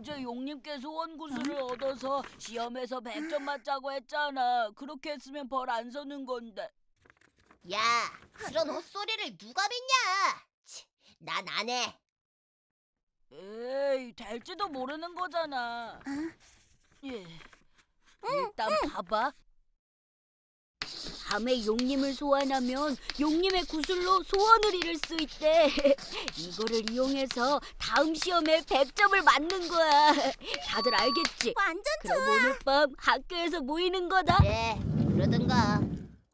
어제 용님께 소원 구슬을 얻어서 시험에서 100점 맞자고 했잖아. 그렇게 했으면 벌 안 서는 건데. 야, 그런 헛소리를 누가 믿냐? 난안 해. 에이, 될지도 모르는 거잖아. 예. 일단 봐봐. 밤에 용님을 소환하면 용님의 구슬로 소원을 이룰 수 있대. 이거를 이용해서 다음 시험에 100점을 맞는 거야. 다들 알겠지? 완전 그럼 오늘 밤 학교에서 모이는 거다. 그래, 그러든가.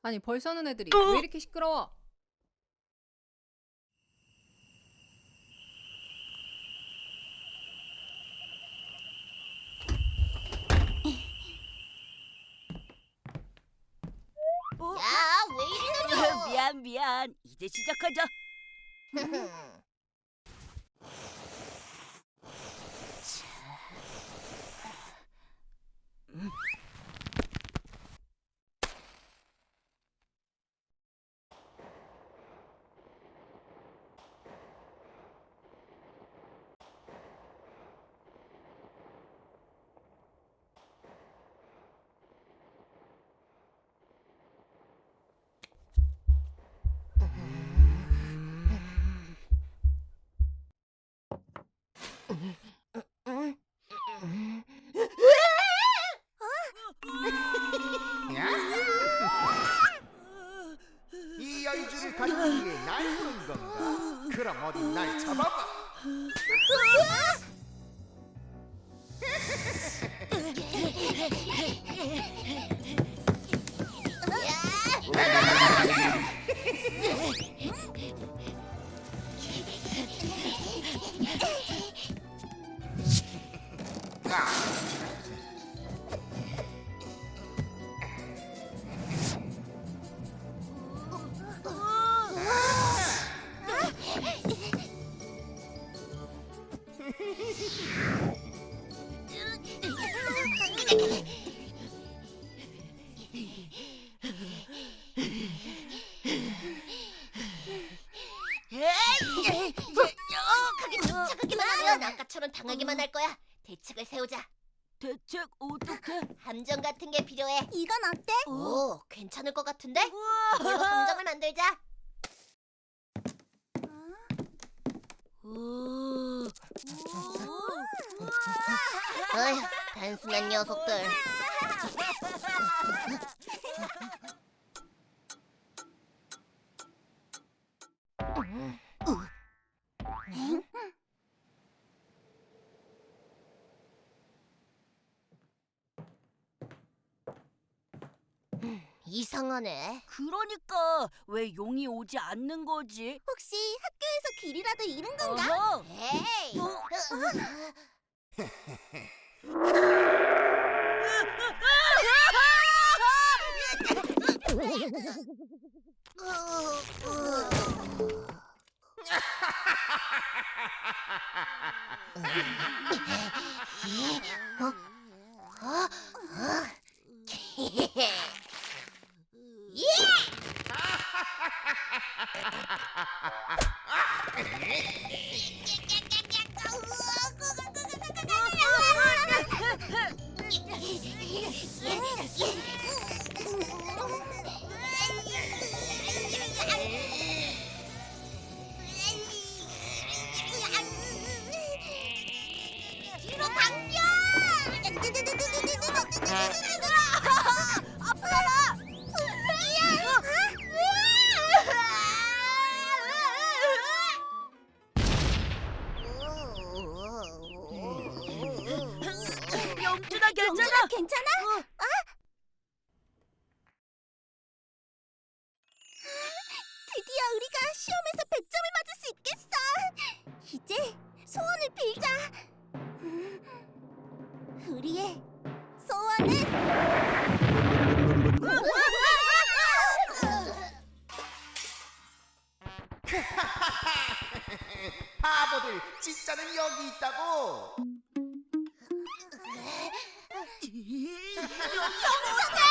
아니 벌 서는 애들이 어? 왜 이렇게 시끄러워? 어? 야, 왜 이리 늦어? 미안 미안. 이제 시작하자. 이 열주를 가지기 부른 건가? 그럼 어디 날 잡아봐. 착하기만 하면 아까처럼 당하기만 할 거야. 대책을 세우자. 대책 어떻게? 함정 같은 게 필요해. 이건 어때? 오, 괜찮을 것 같은데? 이걸로 함정을 만들자. 우. 어휴, 단순한 녀석들. 이상하네. 그러니까 왜 용이 오지 않는 거지? 혹시 학교에서 길이라도 잃은 건가? 어허. 에이. 어? 뒤로 괜찮아? 괜찮아? 어? 드디어 우리가 시험에서 100점을 맞을 수 있겠어. 이제 소원을 빌자. 음, 우리의 정성해!